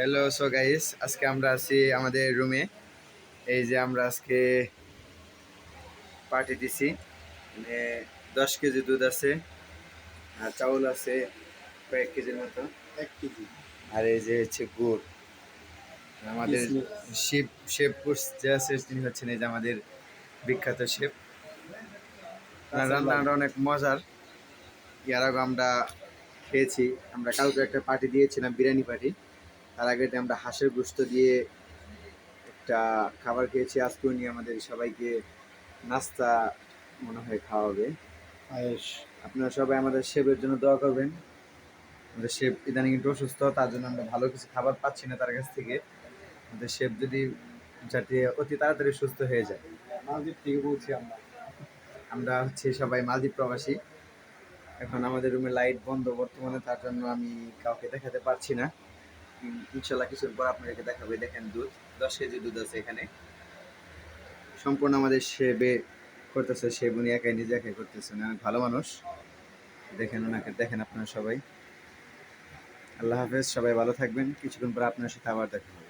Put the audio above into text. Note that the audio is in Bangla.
হ্যালো সো গাইস আজকে আমরা আছি আমাদের রুমে এই যে আমরা আজকে পার্টি দিছি। মানে দশ কেজি দুধ আছে আর চাউল আছে কয়েক কেজির মতো। এক কেজি। আর এই যে হচ্ছে গুড়। আমাদের। শিব শেফ কোর্স যে আছে তিনি হচ্ছেন এই যে আমাদের বিখ্যাত শেফ রান্নাটা অনেক মজার। এর আগে আমরা খেয়েছি। আমরা কালকে একটা পার্টি দিয়েছিলাম বিরিয়ানি পার্টি তার আগে আমরা হাঁসের গোস্ত দিয়ে একটা খাবার খেয়েছি আজকে উনি আমাদের সবাইকে নাস্তা মনে হয় খাওয়াবে। আপনারা সবাই আমাদের শেফের জন্য দোয়া করবেন। আমাদের শেফ ইদানিং একটু অসুস্থ তার জন্য আমরা ভালো কিছু খাবার পাচ্ছি না তার কাছ থেকে। আমাদের শেফ যদি যাতে অতি তাড়াতাড়ি সুস্থ হয়ে যায়। মালদ্বীপ থেকে বলছি আমরা। আমরা হচ্ছে সবাই মালদ্বীপ প্রবাসী। এখন আমাদের রুমে লাইট বন্ধ বর্তমানে তার জন্য আমি কাউকে দেখাতে পারছি না। ইনশাল্লাহ কিছুর পর আপনাদেরকে দেখাবে। দেখেন দুধ, দশ কেজি দুধ আছে এখানে। সম্পূর্ণ আমাদের সেবে করতেছে সে উনি একাই নিজে একাই করতেছে, উনি অনেক ভালো মানুষ। দেখেন ওনাকে, দেখেন আপনারা সবাই। আল্লাহ হাফেজ, সবাই ভালো থাকবেন। কিছুক্ষণ পর আপনার সাথে আবার দেখা হবে।